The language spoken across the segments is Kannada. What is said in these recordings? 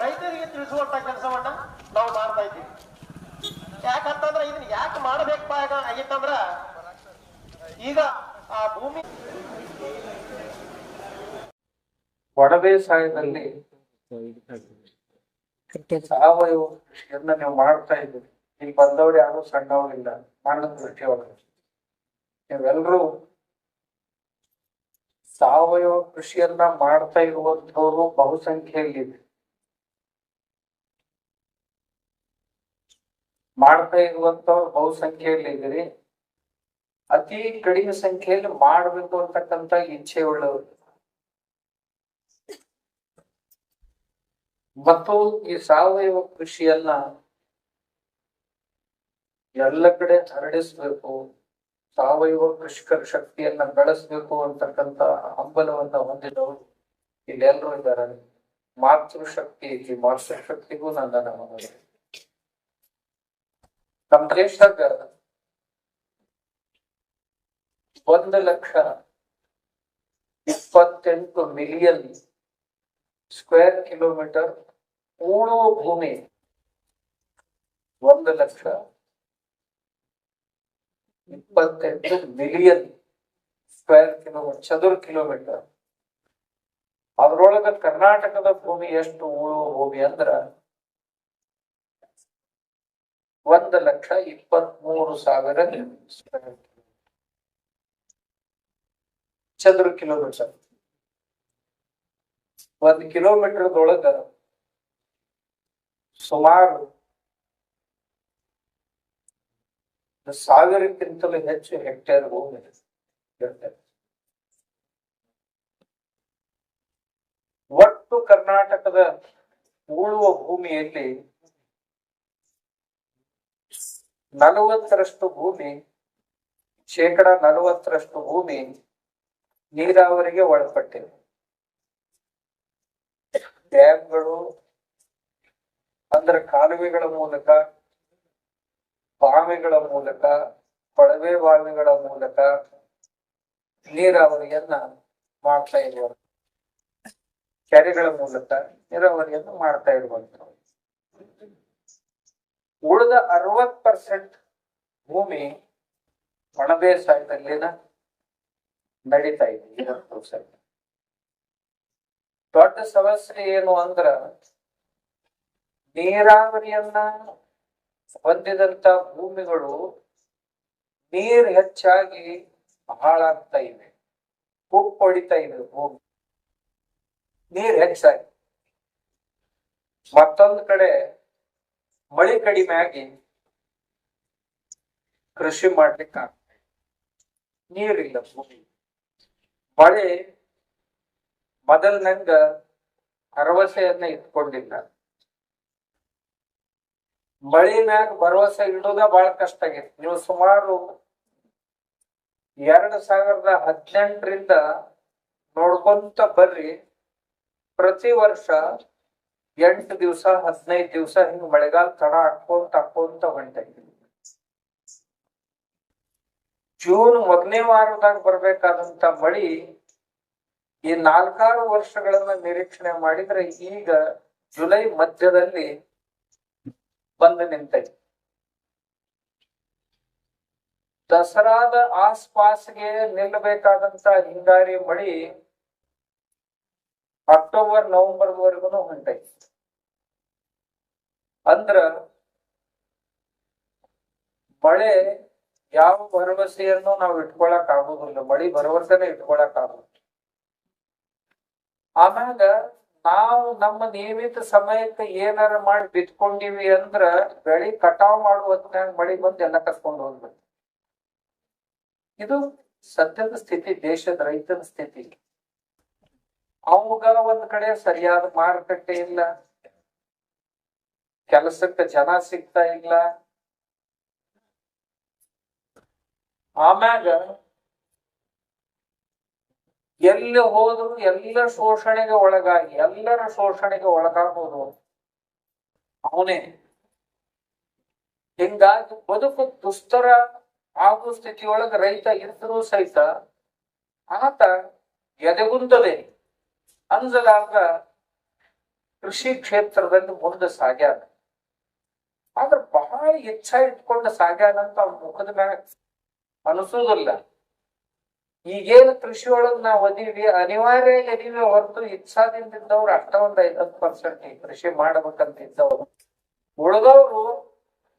ರೈತರಿಗೆ ತಿಳಿಸುವಂತ ಕೆಲಸವನ್ನ ನಾವು ಮಾಡ್ತಾ ಇದ್ದೀವಿ. ಯಾಕಂತಂದ್ರೆ ಇದನ್ನ ಯಾಕೆ ಮಾಡಬೇಕಪ್ಪ ಆಗಿತ್ತಂದ್ರ ಈಗ ಆ ಭೂಮಿ ಒಣ ಬೇಸಾಯದಲ್ಲಿ ಸಾವಯವ ಕೃಷಿಯನ್ನ ನೀವು ಮಾಡ್ತಾ ಇದ್ದೀರಿ. ಇಲ್ಲಿ ಬಂದವ್ರು ಯಾರು ಸಣ್ಣವರಿಲ್ಲ ನನ್ನ ಒಳಗೆ ನೀವೆಲ್ಲರೂ ಸಾವಯವ ಕೃಷಿಯನ್ನ ಮಾಡ್ತಾ ಇರುವಂತವ್ರು ಬಹುಸಂಖ್ಯೆಯಲ್ಲಿದೆ. ಮಾಡ್ತಾ ಇರುವಂತವ್ರು ಬಹುಸಂಖ್ಯೆಯಲ್ಲಿ ಇದ್ದೀರಿ. ಅತಿ ಕಡಿಮೆ ಸಂಖ್ಯೆಯಲ್ಲಿ ಮಾಡ್ಬೇಕು ಅಂತಕ್ಕಂತ ಇಚ್ಛೆ ಉಳ್ಳವರು ಮತ್ತು ಈ ಸಾವಯವ ಕೃಷಿಯನ್ನ ಎಲ್ಲ ಕಡೆ ಹರಡಿಸ್ಬೇಕು, ಸಾವಯವ ಕೃಷಿಕರ ಶಕ್ತಿಯನ್ನ ಬೆಳೆಸ್ಬೇಕು ಅಂತಕ್ಕಂತ ಹಂಬಲವನ್ನ ಹೊಂದಿದವರು ಇಲ್ಲೆಲ್ಲರೂ ಇದ್ದಾರೆ. ಮಾತೃಶಕ್ತಿ ಐತಿ ಮಾತೃಶಕ್ತಿಗೂ ನನ್ನ ನಮನ. ನಮ್ಮ ದೇಶದಾಗ ಒಂದು ಲಕ್ಷ ಇಪ್ಪತ್ತೆಂಟು ಮಿಲಿಯನ್ ಸ್ಕ್ವೇರ್ ಕಿಲೋಮೀಟರ್ ಉಳುವ ಭೂಮಿ. ಒಂದು ಲಕ್ಷ ಇಪ್ಪತ್ತೆಂಟು ಮಿಲಿಯನ್ ಸ್ಕ್ವೇರ್ ಕಿಲೋಮೀಟರ್ ಚದುರ ಕಿಲೋಮೀಟರ್. ಅದರೊಳಗ ಕರ್ನಾಟಕದ ಭೂಮಿ ಎಷ್ಟು? ಉಳುವ ಭೂಮಿ ಅಂದ್ರ ಒಂದು ಲಕ್ಷ ಇಪ್ಪತ್ಮೂರು ಸಾವಿರ ಚದುರ ಕಿಲೋಮೀಟರ್ ಒಂದ್ ಕಿಲೋಮೀಟರ್ದೊಳಗ ಸುಮಾರು ಸಾವಿರಕ್ಕಿಂತಲೂ ಹೆಚ್ಚು ಹೆಕ್ಟೇರ್ ಭೂಮಿ ಒಟ್ಟು ಕರ್ನಾಟಕದ ಉಳುವ ಭೂಮಿಯಲ್ಲಿ ನಲವತ್ತರಷ್ಟು ಭೂಮಿ, ಶೇಕಡ ನಲವತ್ತರಷ್ಟು ಭೂಮಿ ನೀರಾವರಿಗೆ ಒಳಪಟ್ಟಿದೆ. ಡ್ಯಾಮ್ಗಳು ಅಂದ್ರೆ ಕಾಲುವೆಗಳ ಮೂಲಕ, ಬಾವಿಗಳ ಮೂಲಕ, ಕೊಳವೆ ಬಾವಿಗಳ ಮೂಲಕ ನೀರಾವರಿಯನ್ನ ಮಾಡ್ತಾ ಇರುವರು ಕೆರೆಗಳ ಮೂಲಕ ನೀರಾವರಿಯನ್ನು ಮಾಡ್ತಾ ಇರುವಂತವ್ರು ಉಳಿದ ಅರವತ್ ಪರ್ಸೆಂಟ್ ಭೂಮಿ ಒಣ ಬೇಸಾಯದಲ್ಲಿನ ನಡೀತಾ ಇದೆ ದೊಡ್ಡ ಸಮಸ್ಯೆ ಏನು ಅಂದ್ರ ನೀರಾವರಿಯನ್ನ ಹೊಂದಿದಂತ ಭೂಮಿಗಳು ನೀರ್ ಹೆಚ್ಚಾಗಿ ಹಾಳಾಗ್ತಾ ಇವೆ ಹೊಡಿತಾ ಇದೆ ಭೂಮಿ. ನೀರ್ ಹೆಚ್ಚಾಗಿ. ಮತ್ತೊಂದು ಕಡೆ ಮಳೆ ಕಡಿಮೆ ಆಗಿ ಕೃಷಿ ಮಾಡ್ಲಿಕ್ಕೆ ನೀರಿಲ್ಲ ಭೂಮಿ. ಮಳೆ ಮೊದಲನಂಗ ಭರವಸೆಯನ್ನ ಇಟ್ಕೊಂಡಿಲ್ಲ. ಮಳಿ ಮ್ಯಾಗ ಭರವಸೆ ಇಡೋದ ಬಹಳ ಕಷ್ಟ ಆಗೈತಿ. ನೀವು ಸುಮಾರು ಎರಡ್ ಸಾವಿರದ ಹದಿನೆಂಟರಿಂದ ನೋಡ್ಕೊಂತ ಬರ್ರಿ, ಪ್ರತಿ ವರ್ಷ ಎಂಟು ದಿವಸ, ಹದಿನೈದು ದಿವಸ ಹಿಂಗ್ ಮಳೆಗಾಲ ತಡ ಹಾಕೊಂತ ಹಾಕೊಂತ ಹೊಂಟೈತಿ ಜೂನ್ ಮೊದಲನೇ ವಾರದಾಗ ಬರ್ಬೇಕಾದಂತ ಮಳಿ ಈ ನಾಲ್ಕಾರು ವರ್ಷಗಳನ್ನ ನಿರೀಕ್ಷಣೆ ಮಾಡಿದ್ರೆ ಈಗ ಜುಲೈ ಮಧ್ಯದಲ್ಲಿ ಬಂದು ನಿಂತೈತಿ ದಸರಾದ ಆಸ್ಪಾಸ್ಗೆ ನಿಲ್ಲಬೇಕಾದಂತ ಹಿಂಗಾರಿ ಮಳಿ ಅಕ್ಟೋಬರ್, ನವೆಂಬರ್ವರೆಗೂ ಹೊಂಟೈತಿ ಅಂದ್ರ ಮಳೆ ಯಾವ ಭರವಸೆಯನ್ನು ನಾವು ಇಟ್ಕೊಳಕ್ ಆಗುದಿಲ್ಲ. ಮಳಿ ಭರವಸೆನ ಇಟ್ಕೊಳಕ್ ಆಗುದಿಲ್ಲ. ಆಮ್ಯಾಗ ನಾವು ನಮ್ಮ ನಿಯಮಿತ ಸಮಯಕ್ಕೆ ಏನಾರ ಮಾಡಿ ಬಿತ್ಕೊಂಡಿವಿ ಅಂದ್ರ ಬೆಳಿ ಕಟಾವ್ ಮಾಡುವಂತ ಮಳಿ ಬಂದು ಎಲ್ಲ ಕಸ್ಕೊಂಡು ಹೋಗ್ಬೇಕು. ಇದು ಸದ್ಯದ ಸ್ಥಿತಿ, ದೇಶದ ರೈತನ ಸ್ಥಿತಿ. ಅವಾಗ ಒಂದ್ ಕಡೆ ಸರಿಯಾದ ಮಾರುಕಟ್ಟೆ ಇಲ್ಲ. ಕೆಲಸಕ್ಕೆ ಜನ ಸಿಗ್ತಾ ಇಲ್ಲ. ಆಮ್ಯಾಗ ಎಲ್ಲಿ ಹೋದ್ರು ಎಲ್ಲ ಶೋಷಣೆಗೆ ಒಳಗಾಗಿ, ಎಲ್ಲರ ಶೋಷಣೆಗೆ ಒಳಗಾಗೋದು ಅವನೇ. ಹಿಂಗಾಗಿ ಬದುಕು ದುಸ್ತರ ಆಗೋ ಸ್ಥಿತಿಯೊಳಗೆ ರೈತ ಇದ್ರೂ ಸಹಿತ ಆತ ಎದೆಗುಂದದೆ ಅಂಜಲಾರ್ದ ಕೃಷಿ ಕ್ಷೇತ್ರದಲ್ಲಿ ಮುಂದೆ ಸಾಗ್ಯಾನ. ಆದ್ರೆ ಬಹಳ ಇಚ್ಛಾ ಇಟ್ಕೊಂಡು ಸಾಗ್ಯಾನಂತ ಅವ್ನ ಮುಖದ ಮ್ಯಾಗ ಅನಿಸೋದಿಲ್ಲ. ಈಗೇನು ಕೃಷಿ ಒಳಗ್ ನಾವ್ ಅನಿವಾರ್ಯ ಅದೀವಿ ಹೊರತು ಇಚ್ಛಾದಿಂದ ಇದ್ದವ್ರು ಅಷ್ಟ ಒಂದ್ ಐದತ್ತು ಪರ್ಸೆಂಟ್ ಈ ಕೃಷಿ ಮಾಡ್ಬೇಕಂತ ಇದ್ದವ್ರು. ಉಳ್ದವ್ರು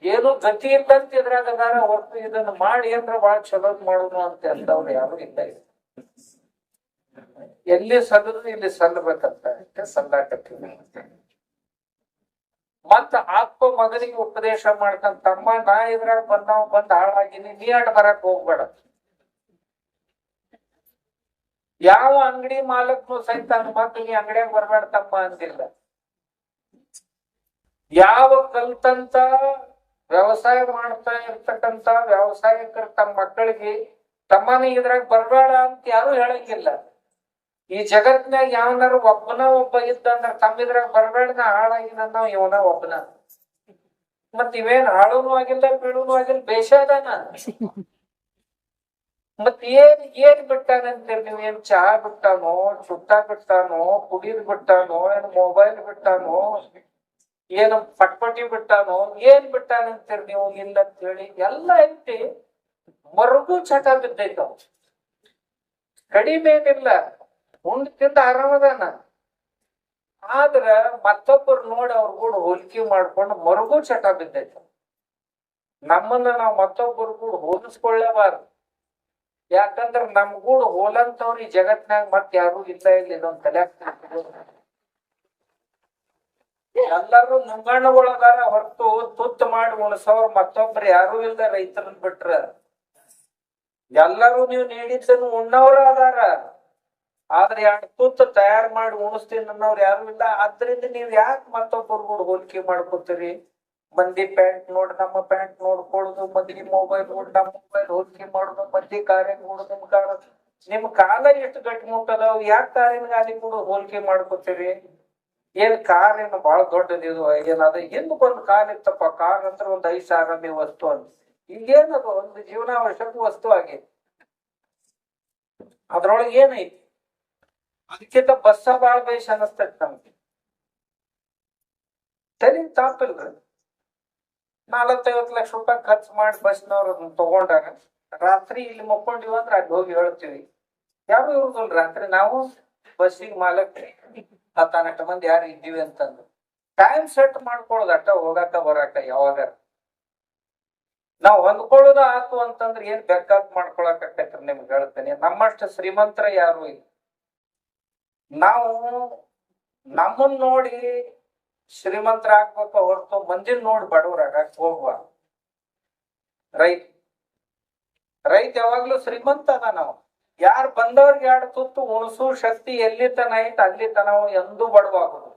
ಏನು ಗತಿ ಇಲ್ಲಂತ ಇದ್ರಾಗ ಅದಾರ, ಹೊರತು ಇದನ್ನ ಮಾಡಿ ಏನ್ರ ಬಾಳ ಚಲೋ ಮಾಡೋದು ಅಂತ ಎಲ್ಲವ್ರು ಯಾರು ಇಲ್ಲ. ಎಲ್ಲಿ ಸಲ್ಲದ್ರು ಇಲ್ಲಿ ಸಲ್ಲಬೇಕಂತ ಸಲ್ಲಾಕತ್ತೀವಿ ಮತ್ತ ಅಪ್ಪ ಮಗನಿಗೆ ಉಪದೇಶ ಮಾಡ್ತಾನ, ತಮ್ಮ ನಾ ಇದ್ರಾಗ ಬಂದವ ಬಂದ್ ಹಾಳಾಗಿನಿ, ನೀ ಅಡ್ ಬರಕ್ ಹೋಗ್ಬೇಡ. ಯಾವ ಅಂಗಡಿ ಮಾಲಕ್ನು ಸಹಿತ ಮಕ್ಕಳಿಗೆ ಅಂಗಡಿಯಾಗ ಬರ್ಬೇಡ ತಮ್ಮ ಅಂದಿಲ್ಲ. ಯಾವ ಕಲ್ತಂತ ವ್ಯವಸಾಯ ಮಾಡ್ತಾ ಇರ್ತಕ್ಕಂತ ವ್ಯವಸಾಯಕರು ತಮ್ಮ ಮಕ್ಕಳಿಗೆ, ತಮ್ಮನೇ ಇದ್ರಾಗ ಬರ್ಬೇಡ ಅಂತ ಯಾರು ಹೇಳಂಗಿಲ್ಲ. ಈ ಜಗತ್ನಾಗ ಯಾವನಾರು ಒಬ್ಬನ ಒಬ್ಬ ಇದ್ದಂದ್ರ ತಮ್ಮ ಇದ್ರಾಗ ಬರ್ಬೇಡ ಹಾಳಾಗಿ ನನ್ನ ಇವನ ಒಬ್ಬನ. ಮತ್ ಇವೇನ್ ಹಾಳುನು ಆಗಿಲ್ಲ, ಬೀಳುನು ಆಗಿಲ್ಲ ಬೇಷಾದಾನ ಮತ್ ಏನ್ ಏನ್ ಬಿಟ್ಟಾನಂತೀರಿ ನೀವ್ ಏನ್ ಚಹಾ ಬಿಟ್ಟಾನೋ, ಸುಟ್ಟ ಬಿಟ್ಟಾನೋ, ಕುಡಿದ್ ಬಿಟ್ಟಾನೋ, ಏನ್ ಮೊಬೈಲ್ ಬಿಟ್ಟಾನೋ, ಏನು ಪಟ್ಪಟಿ ಬಿಟ್ಟಾನೋ, ಏನ್ ಬಿಟ್ಟಾನಂತೀರಿ ನೀವು ಇಲ್ಲ ಅಂತ ಹೇಳಿ ಎಲ್ಲ ಐತಿ. ಮರುಗೂ ಚಟ ಬಿದ್ದೈತ ಕಡಿಮೆ ಏನಿಲ್ಲ ಉಂಡ್ ತಿಂದ ಆರಾಮದಾನ ಆದ್ರ ಮತ್ತೊಬ್ಬರು ನೋಡಿ ಅವ್ರ ಕೂಡ ಹೋಲಿಕೆ ಮಾಡ್ಕೊಂಡು ಮರಗೂ ಚಟ ಬಿದ್ದೈತ. ನಮ್ಮನ್ನ ನಾವು ಮತ್ತೊಬ್ಬರು ಕೂಡ ಹೋಲಿಸ್ಕೊಳ್ಳೇಬಾರ್ದು. ಯಾಕಂದ್ರ ನಮ್ ಹೋಲಂತವ್ರ ಈ ಜಗತ್ನಾಗ ಮತ್ ಯಾರು ಇಲ್ಲ ಇಲ್ಲ ಇದೊಂದ್ ತಲೆ ಎಲ್ಲಾರು ಒಳಗಾರ ಹೊರತು ತುತ್ತು ಮಾಡಿ ಉಣಸವ್ರ ಮತ್ತೊಬ್ರು ಯಾರು ಇಲ್ಲ ರೈತರನ್ ಬಿಟ್ರ. ಎಲ್ಲರೂ ನೀವು ನೀಡಿದ್ದನ್ನು ಉಣ್ಣವ್ರ ಅದಾರ. ಆದ್ರೆ ಎರಡು ತುತ್ತು ತಯಾರು ಮಾಡಿ ಉಣಿಸ್ತೀನಿ ಅನ್ನೋರು ಯಾರು ಇಲ್ಲ. ಅದ್ರಿಂದ ನೀವ್ ಯಾಕೆ ಮತ್ತೊಬ್ಬರು ಕೂಡ ಹೋಲಿಕೆ ಮಾಡ್ಕೋತೀರಿ? ಮಂದಿ ಪ್ಯಾಂಟ್ ನೋಡಿ, ನಮ್ಮ ಪ್ಯಾಂಟ್ ನೋಡ್ಕೊಳ್ಳೋದು ಮಂದಿ ಮೊಬೈಲ್ ನೋಡಿ, ನಮ್ಮ ಮೊಬೈಲ್ ಹೋಲಿಕೆ ಮಾಡೋದು, ಮಂದಿ ಕಾರ್ಯ ನೋಡು ನಿಮ್ ಕಾರ ನಿಮ್ ಕಾಲ ಎಷ್ಟು ಗಟ್ಟಿ ಮುಟ್ಟದವ್? ಯಾಕೆ ಕಾರಿನ ಗಾಡಿ ಕೂಡ ಹೋಲಿಕೆ ಮಾಡ್ಕೋತೀರಿ? ಏನ್ ಕಾರ್ ಏನು ಬಹಳ ದೊಡ್ಡದಿದು ಏನದ ಹಿಂದ್ ಬಂದ್ ಕಾರ್ ಇತ್ತಪ್ಪ. ಕಾರ್ ಅಂದ್ರೆ ಒಂದ್ ಐದ್ ಸಾವಿರ ವಸ್ತು ಅಂತ. ಈಗೇನದು? ಒಂದು ಜೀವನಾವಶ್ಯಕ ವಸ್ತು ಆಗಿದೆ. ಅದ್ರೊಳಗೆ ಏನೈತಿ? ಅದಕ್ಕಿಂತ ಬಸ್ಸ ಬಾಳ ಬೇಷ್ ಅನಸ್ತೈತಿ ನಮ್ಗೆ ಸರಿ ತಾಪಿಲ್ರಿ ನಾಲ್ವತ್ತೈವತ್ತು ಲಕ್ಷ ರೂಪಾಯಿ ಖರ್ಚು ಮಾಡಿ ಬಸ್ನವ್ರು ಅದನ್ನ ತಗೊಂಡಾಗ ರಾತ್ರಿ ಇಲ್ಲಿ ಮಕ್ಕೊಂಡಿವ ಅಂದ್ರೆ ಅಲ್ಲಿ ಹೋಗಿ ಹೇಳ್ತೀವಿ. ಯಾರು ಇರುದಿಲ್ಲ ರಾತ್ರಿ? ನಾವು ಬಸ್ಸಿಗೆ ಮಾಲಕ್ ಹತ್ತು ಹನ್ನೆರಡು ಮಂದಿ ಯಾರು ಇದ್ದೀವಿ ಅಂತಂದು. ಟೈಮ್ ಸೆಟ್ ಮಾಡ್ಕೊಳ್ಳೋದು ಅಟ್ಟ ಹೋಗಾಕ ಬರಾಕ ಯಾವಾಗ? ನಾವು ಹೊಂದ್ಕೊಳ್ಳೋದು ಆತು ಅಂತಂದ್ರೆ ಏನ್ ಬೇಕಾದ್ ಮಾಡ್ಕೊಳಕ್ ನಿಮ್ಗೆ ಹೇಳ್ತೇನೆ. ನಮ್ಮಷ್ಟು ಶ್ರೀಮಂತರ ಯಾರು ಇಲ್ಲ. ನಾವು ನಮ್ಮನ್ ನೋಡಿ ಶ್ರೀಮಂತರ ಆಗ್ಬೇಕು ಹೊರತು ಮಂದಿನ ನೋಡಿ ಬಡವರಾಗಕ್ ಹೋಗುವ ರೈತ ರೈತ ಯಾವಾಗ್ಲೂ ಶ್ರೀಮಂತ ಅದ ನಾವು. ಯಾರು ಬಂದವ್ರಿಗೆ ಎರಡು ತುತ್ತು ಉಣಸು ಶಕ್ತಿ ಎಲ್ಲಿ ತನ ಐತೆ ಅಲ್ಲಿ ತನ ಎಂದು ಎಂದೂ ಬಡವಾಗುದು.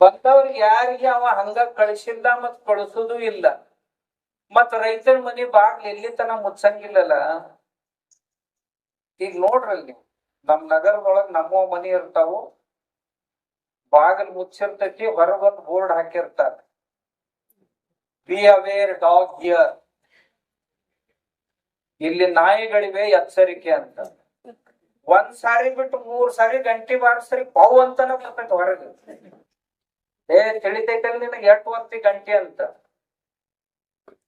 ಬಂದವ್ರಿಗೆ ಯಾರಿಗೆ ಅವ ಹಂಗ ಕಳಿಸಿಲ್ಲ ಮತ್ ಕಳಿಸುದು ಇಲ್ಲ. ಮತ್ ರೈತರ ಮನಿ ಬಾಗ್ಲ ಎಲ್ಲಿ ತನ ಮುಚ್ಚಂಗಿಲ್ಲಲ್ಲ ಈಗ ನೋಡ್ರಲ್ಲಿ ನೀವು. ನಮ್ ನಗರದೊಳಗ್ ನಮ್ಮ ಮನಿ ಇರ್ತಾವು. ಬಾಗಿಲ್ ಮುಚ್ಚಿರ್ತೈತಿ ಹೊರಗೊಂದು ಬೋರ್ಡ್ ಹಾಕಿರ್ತಾರ. ಬಿ ಅವೇರ್ ಡಾಗ್ ಹಿಯರ್ ಇಲ್ಲಿ ನಾಯಿಗಳಿವೆ, ಎಚ್ಚರಿಕೆ ಅಂತ. ಒಂದ್ ಸಾರಿ ಬಿಟ್ಟು ಮೂರ್ ಸಾರಿ ಗಂಟಿ ಬಾರಿಸ್ರಿ, ಪೌ ಅಂತಾನ ಬರ್ತೈತಿ ಹೊರಗೆ. ಏ ತಿಳಿತೈತಲ್ ನಿನಗೆ ಎಷ್ಟು ಹೊತ್ತಿ ಗಂಟೆ ಅಂತ.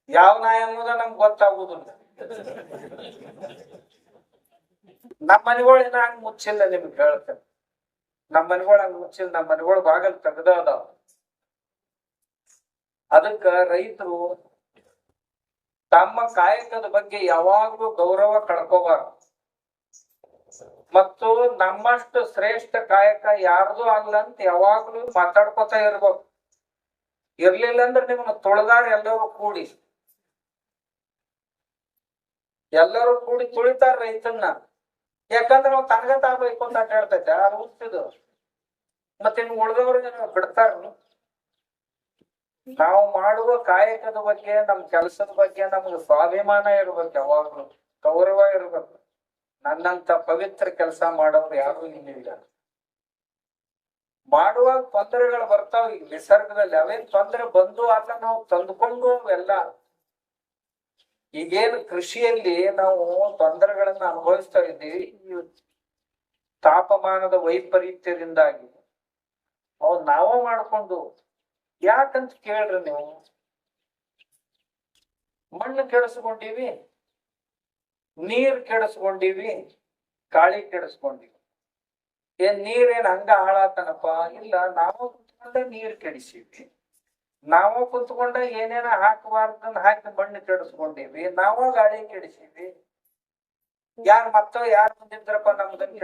ಯಾವ ನಾಯಿ ಅನ್ನೋದ ನಮ್ಗೆ ಗೊತ್ತಾಗುದಿಲ್ಲ. ನಮ್ಮ ಮನೆಗಳು ಇನ್ನ ಹಂಗ ಮುಚ್ಚಿಲ್ಲ ನಿಮ್ಗೆ ಹೇಳ್ತೇನೆ. ನಮ್ಮ ಮನೆಗಳು ಹಂಗ ಮುಚ್ಚಿಲ್ಲ ನಮ್ಮ ಮನೆಗಳು ಬಾಗಲ್ ತೆಗ್ದ ಅದಾವ. ಅದಕ್ಕ ರೈತರು ತಮ್ಮ ಕಾಯಕದ ಬಗ್ಗೆ ಯಾವಾಗ್ಲೂ ಗೌರವ ಕಳ್ಕೋಬಾರ ಮತ್ತು ನಮ್ಮಷ್ಟು ಶ್ರೇಷ್ಠ ಕಾಯಕ ಯಾರ್ದು ಅಲ್ಲ ಅಂತ ಯಾವಾಗ್ಲೂ ಮಾತಾಡ್ಕೊತಾ ಇರ್ಬೇಕು. ಇರ್ಲಿಲ್ಲ ಅಂದ್ರೆ ನಿಮ್ನ ತುಳಿದಾರ ಎಲ್ಲರೂ ಕೂಡಿ. ಎಲ್ಲರೂ ಕೂಡಿ ತುಳಿತಾರ ರೈತನ್ನ. ಯಾಕಂದ್ರೆ ನಾವು ತನಗ ಆಗ್ಬೇಕು ಅಂತ ಅಡ್ಡ ಹೇಳ್ತೈತೆ, ಅದು ಹುಟ್ಟಿದು ಮತ್ತೆ ಇನ್ನು ಉಳಿದವ್ರಿಗೆ ಬಿಡ್ತಾರ ನಾವು ಮಾಡುವ ಕಾಯಕದ ಬಗ್ಗೆ ನಮ್ ಕೆಲಸದ ಬಗ್ಗೆ ನಮ್ಗೆ ಸ್ವಾಭಿಮಾನ ಇರ್ಬೇಕು ಯಾವಾಗ್ಲೂ, ಗೌರವ ಇರ್ಬೇಕು. ನನ್ನಂತ ಪವಿತ್ರ ಕೆಲಸ ಮಾಡೋರು ಯಾರು ಇಲ್ಲ ಮಾಡುವಾಗ ತೊಂದರೆಗಳು ಬರ್ತಾವ ಈಗ ನಿಸರ್ಗದಲ್ಲಿ. ಅವೇನ್ ತೊಂದರೆ ಬಂದು ಅದನ್ನ ನಾವು ತಂದ್ಕೊಂಡು ಎಲ್ಲ ಈಗೇನು ಕೃಷಿಯಲ್ಲಿ ನಾವು ತೊಂದರೆಗಳನ್ನ ಅನುಭವಿಸ್ತಾ ಇದ್ದೀವಿ. ತಾಪಮಾನದ ವೈಪರೀತ್ಯದಿಂದಾಗಿ. ಅವ್ ನಾವು ಮಾಡ್ಕೊಂಡು ಯಾಕಂತ ಕೇಳ್ರಿ ನೀವು? ಮಣ್ಣು ಕೆಡಿಸ್ಕೊಂಡಿವಿ, ನೀರ್ ಕೆಡಿಸ್ಕೊಂಡಿವಿ, ಗಾಳಿ ಕೆಡಿಸ್ಕೊಂಡಿವಿ. ಏನ್ ನೀರೇನ್ ಹಂಗ ಹಾಳಾತನಪ್ಪ? ಇಲ್ಲ, ನಾವು ನೀರ್ ಕೆಡಿಸಿವಿ ನಾವು ಕುತ್ಕೊಂಡ ಏನೇನ ಹಾಕಬಾರ್ದನ್ನ ಹಾಕಿ ಬಣ್ಣ ಕೆಡಿಸ್ಕೊಂಡೇವಿ, ನಾವ ಗಾಳಿ ಕೆಡಿಸೀವಿ. ಯಾರ್ ಮತ್ತೋ ಯಾರ್ ಬಂದಿದ್ರಪ್ಪ ನಮ್ದನ್